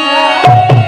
Música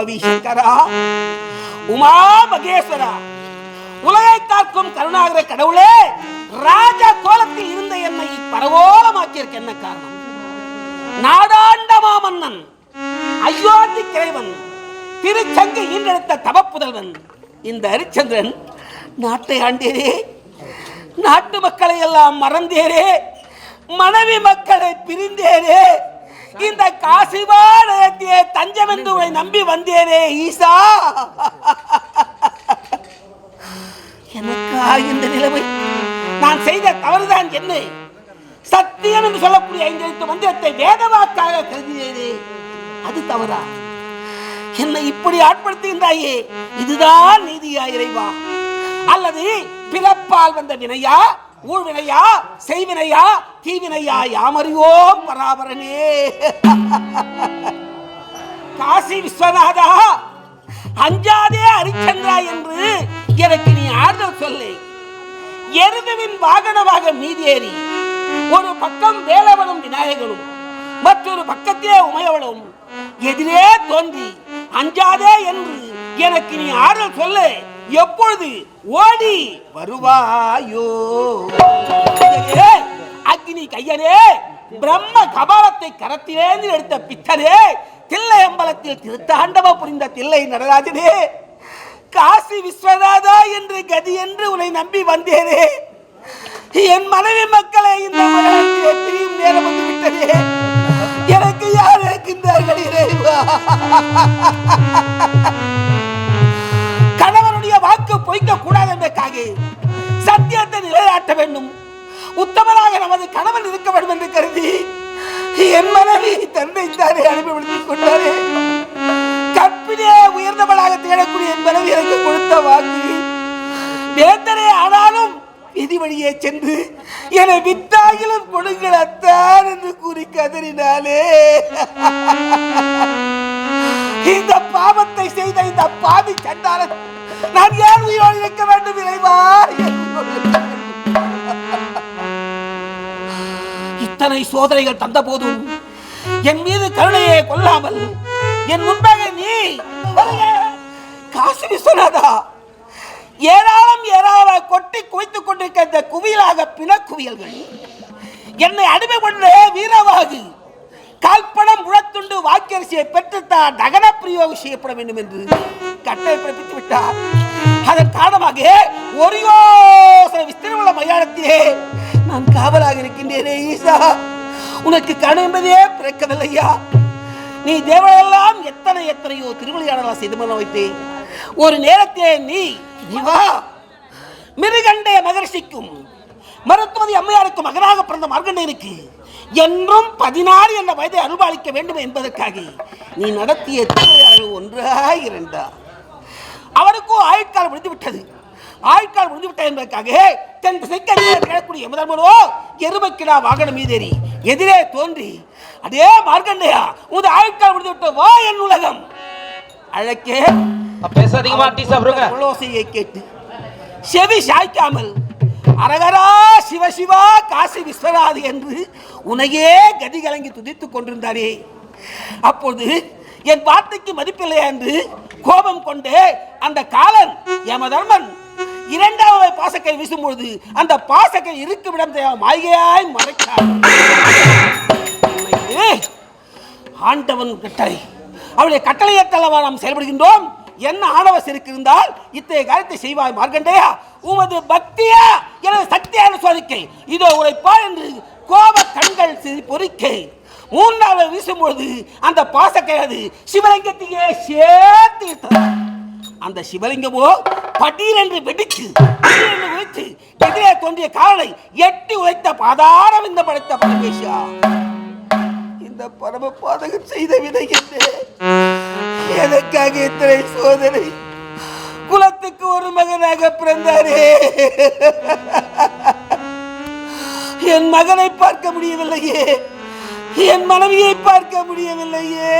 Shambhavi சங்கரா உமா மகேஸ்வரா. உலகை காக்கும் கருணாகர கடவுளே ராஜ கோலத்தில் இருந்த என்னை பரவோலமாக்கியிருக்க என்ன காரணம்? நாடாண்ட மாமன்னன் அயோத்தி கிரைவன் திருச்சங்கை ஈன்றெடுத்த தவப்புதல்வன் இந்த ஹரிச்சந்திரன் நாட்டை ஆண்டேரே நாட்டு மக்களை எல்லாம் மறந்தேரே மனைவி மக்களை பிரிந்தேரே இந்த காசிவாடகத்திலே தஞ்சம் என்று உன்னை நம்பி வந்தேனே ஈசா. எனக்கா இந்த நிலைமை? நான் செய்த தவறுதான் என்ன? சத்தியம் என்று சொல்லக்கூடிய ஐந்து மந்திரத்தை வேதவாக்காக கருதினேனே. அது தவறா? என்னை இப்படி ஆட்படுத்துகின்றாயே? இதுதான் நீதியா இறைவா? அல்லது பிறப்பால் வந்த வினையா? ஊழ்வினையா செய்வினையா தீவினையா யாமறியோ பராபரனே? காசி விஸ்வநாதா அஞ்சாதே ஹரிச்சந்திரா என்று எனக்கு நீ ஆறுதல் சொல்லு. எருதுவின் வாகனமாக மீதேறி ஒரு பக்கம் வேலவனும் விநாயகனும் மற்றொரு பக்கத்திலே உமையவளும் எதிரே தோன்றி அஞ்சாதே என்று எனக்கு நீ ஆறுதல் சொல்லு. எப்பொழுது ஓடி வருவாயோ? அக்னி கையனே பிரம்ம கபாலத்தை கரத்திலேந்து எடுத்த பித்தரே தில்லை அம்பலத்தில் திருத்தாண்டவ புரிந்த தில்லை நடராஜனே காசி விஸ்வநாதா என்று கதி என்று உன்னை நம்பி வந்தேனே. என் மனைவி மக்களை இந்த பிரியும் நேரம் வந்து விட்டதே. எனக்கு யார் இருக்கின்றார்கள் இறைவா? வாக்கு கூடாது என்பதற்காக சத்தியத்தை நிலைநாட்ட வேண்டும். உத்தமராக நமது கணவன் இருக்க வேண்டும் என்று கருதி என் மனைவி தந்தை தானே அனுப்பிவிடுத்துக் கொண்டாரே. கற்பிலே உயர்ந்தவளாக தேடக்கூடிய என் மனைவி எனக்கு கொடுத்த வாக்கு வேந்தனே ஆனாலும் விதி வழியே சென்று என்னை வித்தாயிலும் கொடுங்கள் அத்தான் என்று கூறி கதறினாலே இந்த பாவத்தை செய்த இந்த பாவி சண்டாளன் நான் ஏன் உயிரோடு இருக்க வேண்டும் இறைவா? இத்தனை சோதனைகள் தந்த போதும் என் மீது கருணையை கொள்ளாமல் என் முன்பாக நீ காசி விஸ்வநாதா ஏராளம் ஏராளமாக கொட்டி குவித்துக் கொண்டிருக்க இந்த குவியலாக பிணக்குவியல்கள் என்னை அடிமை கொண்டு வீரவாகு. கால்படம் முழத்துண்டு வாக்கியரிசியை பெற்றுத்தான் நகன பிரயோகம் செய்யப்பட வேண்டும் என்று கட்டளை பிறப்பித்து விட்டார் அதன் காரணமாக ஒரு யோசனை விஸ்திரமுள்ள மயானத்திலே நான் காவலாக இருக்கின்றேனே ஈசா. உனக்கு கணம்பதே என்பதே பிறக்கவில்லையா? நீ தேவனெல்லாம் எத்தனை எத்தனையோ திருவிளையாடலாம் செய்து மன வைத்தேன் ஒரு நேரத்திலே நீ வா. மிருகண்டய மகர்ஷிக்கும் மருத்துவதி அம்மையாருக்கும் மகனாக பிறந்த மார்கண்டேயனுக்கு என்றும் பதினாறு என்ற வயதை அனுபவிக்க வேண்டும் என்பதற்காக நீ நடத்திய திருவிளையாடல் ஒன்றா இரண்டா அவருக்கும் ஆயுட்காலம் முடிந்து விட்டது ஆயுட்காலம் முடிந்து விட்டது என்பதற்காக தென் திசைக்கு அருகில் கிடக்கூடிய எமதர்மனோ எருமைக்கிடா வாகனம் மீதேறி எதிரே தோன்றி அதே மார்க்கண்டையா உனது ஆயுட்காலம் முடிந்து விட்ட வா என் உலகம்! அழைக்கே பேசாதீங்கம்மா டீ சாப்பிடுங்க. உலோசையை கேட்டு செவி சாய்க்காமல் அரகரா சிவசிவா காசி விஸ்வநாது என்று உனையே கதி கலங்கி துதித்துக் கொண்டிருந்தாரே. அப்பொழுது என் வார்த்தைக்கு மதிப்பில்லை என்று கோபம் கொண்டு அந்த காலன் யமதர்மன் இரண்டாவது பாசக்கை வீசும்பொழுது அந்த பாசக்கை இருக்கும் இடம் தெரியாம மாய்கையாய் மறைத்தார் ஆண்டவன் கட்டளை. அவளுடைய கட்டளையத்தளவா நாம் செயல்படுகின்றோம். என்ன ஆணவ செருக்கு இருந்தால் இத்தகைய காரியத்தை செய்வாய் மார்க்கண்டையா. உமது பக்தியா? எனது சக்தியான சோதிக்கை இதோ உழைப்பா என்று கோப கண்கள் பொறிக்கை மூன்றாவது வீசும்பொழுது அந்த பாசக்கையாது சிவலிங்கத்தையே சேர்த்து அந்த சிவலிங்கமோ பட்டீரென்று என்று வெடித்து உழைத்து எதிரே தோன்றிய காலனை எட்டி உழைத்த பாதாரம் இந்த படைத்த பரமேஷா இந்த பரம பாதகம் செய்த விதை என்ன? எதற்காக இத்தனை சோதனை. குலத்துக்கு ஒரு மகனாக பிறந்தாரே. என் மகனை பார்க்க முடியவில்லையே. என் மனைவியை பார்க்க முடியவில்லையே.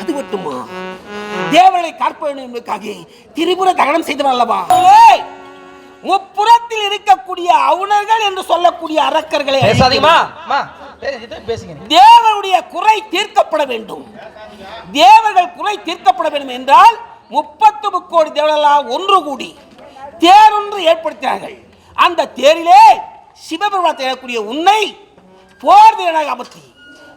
அது மட்டுமா? தேவனை காக்க வேண்டும் என்பதற்காக திரிபுர தகனம் செய்தவன் அல்லவா? முப்புறத்தில் இருக்கக்கூடிய அவுணர்கள் என்று சொல்லக்கூடிய அரக்கர்களை. தேவனுடைய குறை தீர்க்கப்பட வேண்டும். தேவர்கள் குறை தீர்க்கப்பட வேண்டும் என்றால் முப்பத்து முக்கோடி தேவர்களால் ஒன்று கூடி தேரொன்று ஏற்படுத்தினார்கள். அந்த தேரிலே சிவபெருமானத்தை எழக்கூடிய உன்னை போர் வீரனாக அமர்த்தி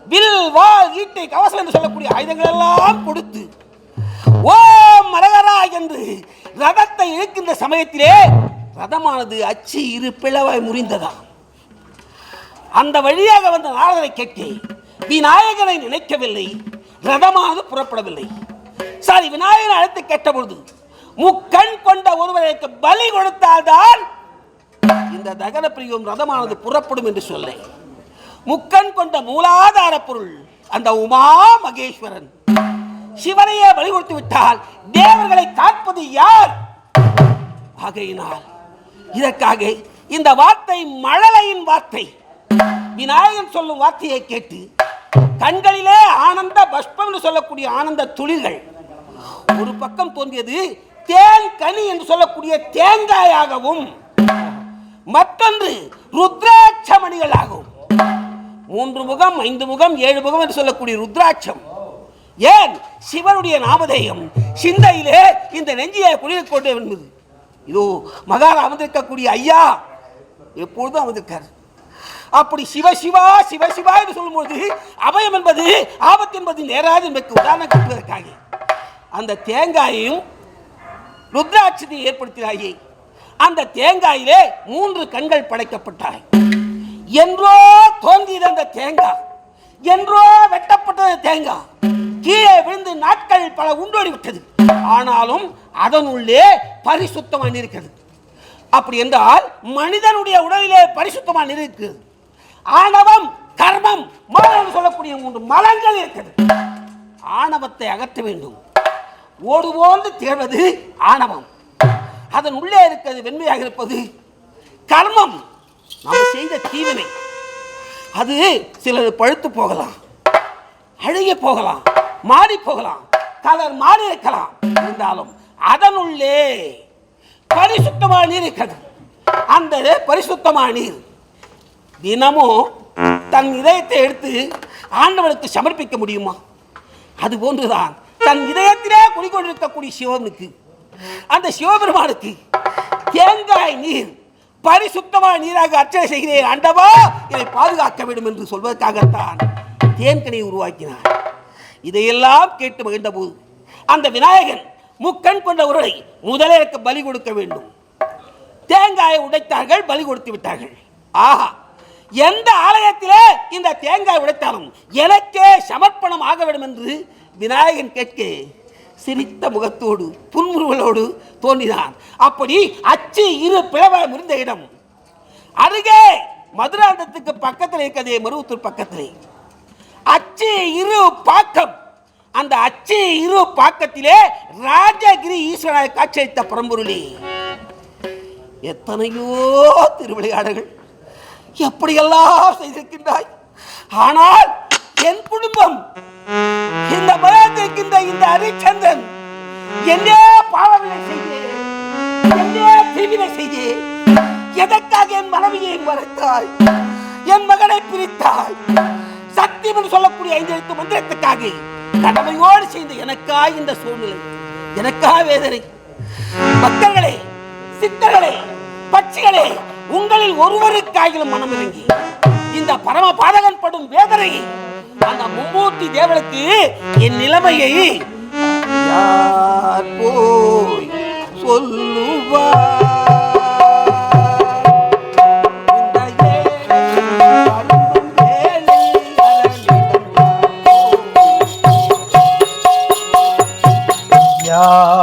வில் வால் ஈட்டை கவசம் என்று சொல்லக்கூடிய ஆயுதங்கள் எல்லாம் கொடுத்து ஓம் மரகரா என்று ரதத்தை இழுக்கின்ற சமயத்திலே ரதமானது அச்சு இரு பிளவாய் முறிந்ததா? அந்த வழியாக வந்த நாரதனை கேட்டேன் விநாயகனை நினைக்கவில்லை ரதமானது புறப்படவில்லை. சாரி விநாயகனை அழைத்து கேட்ட பொழுது முக்கண் கொண்ட ஒருவருக்கு பலி கொடுத்தால்தான் இந்த தகன பிரியும் ரதமானது புறப்படும் என்று சொல்ல முக்கன் கொண்ட மூலாதார பொருள் அந்த உமா மகேஸ்வரன். சிவனையே பலி விட்டால் தேவர்களை காப்பது யார்? ஆகையினால் இதற்காக இந்த வார்த்தை மழலையின் வார்த்தை. விநாயகன் சொல்லும் வார்த்தையை கேட்டு கண்களிலே ஆனந்த பஷ்பம் என்று சொல்லக்கூடிய ஆனந்த துளிர்கள் ஒரு பக்கம் தோன்றியது தேன் கனி என்று சொல்லக்கூடிய தேங்காயாகவும் மற்றொன்று ருத்ராட்சமணிகளாகவும் மூன்று முகம் ஐந்து முகம் ஏழு முகம் என்று சொல்லக்கூடிய ருத்ராட்சம். ஏன்? சிவனுடைய நாமதேயம். சிந்தையிலே இந்த நெஞ்சியை குளிர் கொண்டு என்பது. இதோ மகாரா அமர்ந்திருக்கக்கூடிய ஐயா எப்பொழுதும் அமர்ந்திருக்கார். அப்படி சிவ சிவா சிவ சிவா என்று சொல்லும்போது அபயம் என்பது ஆபத்து என்பது நேராது என்பதற்கு உதாரணம் காட்டுவதற்காக அந்த தேங்காயையும் ருத்ராட்சத்தை ஏற்படுத்தினாயே. அந்த தேங்காயிலே மூன்று கண்கள் படைக்கப்பட்டாய். என்றோ தோன்றியது அந்த தேங்காய் என்றோ வெட்டப்பட்டது தேங்காய் கீழே விழுந்து நாட்கள் பல உண்டோடி விட்டது. ஆனாலும் அதனுள்ளே பரிசுத்தமாக இருக்கிறது அப்படி என்றால் மனிதனுடைய உடலிலே பரிசுத்தமாக இருக்கிறது ஆணவம் கர்மம் மலம் சொல்லக்கூடிய மூன்று மலங்கள் இருக்கிறது. ஆணவத்தை அகற்ற வேண்டும். ஓடுபோன்று தேர்வது ஆணவம். அதன் உள்ளே இருக்கிறது வெண்மையாக இருப்பது கர்மம். நாம் செய்த தீவினை. அது சிலர் பழுத்து போகலாம் அழுகி போகலாம் மாறி போகலாம் கலர் மாறி இருக்கலாம். இருந்தாலும் அதனுள்ளே பரிசுத்தமான நீர் இருக்கிறது. அந்த பரிசுத்தமான நீர் தினமும் தன் இதயத்தை எடுத்து ஆண்டவனுக்கு சமர்ப்பிக்க முடியுமா? அது போன்றுதான் தன் இதயத்திலே குடிக்கொண்டிருக்கக்கூடிய சிவனுக்கு அந்த சிவபெருமானுக்கு தேங்காய் நீர் பரிசுத்தமான நீராக அர்ச்சனை செய்கிறேன் ஆண்டவா இதை பாதுகாக்க வேண்டும் என்று சொல்வதற்காகத்தான் தேன்கனை உருவாக்கினார். இதையெல்லாம் கேட்டு மகிழ்ந்த போது அந்த விநாயகன் முக்கண் கொண்ட உருளை முதலே பலி கொடுக்க வேண்டும். தேங்காயை உடைத்தார்கள் பலி கொடுத்து விட்டார்கள். ஆஹா எந்த ஆலயத்திலே இந்த தேங்காய் உடைத்தாலும் எனக்கே சமர்ப்பணம் ஆக வேண்டும் என்று விநாயகன் கேட்க சிரித்த முகத்தோடு புன்முறுவலோடு தோன்றினான் அப்படி அச்சு இரு பிளவரம் இருந்த இடம். அருகே மதுராந்தத்துக்கு பக்கத்தில் இருக்கிறதே மருவத்தூர் பக்கத்திலே. அச்சு இரு பாக்கம். அந்த அச்சு இரு பாக்கத்திலே ராஜகிரி ஈஸ்வராய காட்சியளித்த பரம்பொருளே. எத்தனையோ திருவிளையாடல்கள் எப்படியெல்லாம் செய்திருக்கின்றாய்? ஆனால் என் குடும்பம் இந்த மரத்திருக்கின்ற இந்த ஹரிச்சந்திரன் என்னே பாவங்களை செய்து என்னே தீவினை எதற்காக என் மனைவியை மறைத்தாய் என் மகனை பிரித்தாய் சத்தியம் என்று சொல்லக்கூடிய ஐந்து எழுத்து மந்திரத்துக்காக கடமையோடு செய்த எனக்காய் இந்த சூழ்நிலை எனக்கா வேதனை. பக்தர்களே சித்தர்களே பட்சிகளே உங்களில் ஒருவருக்காகிலும் மனம் இறங்கி இந்த பரம பாதகன் படும் வேதனையை அந்த மும்மூர்த்தி தேவனுக்கு என் நிலைமையை யார் போய் சொல்லுவார்? இந்த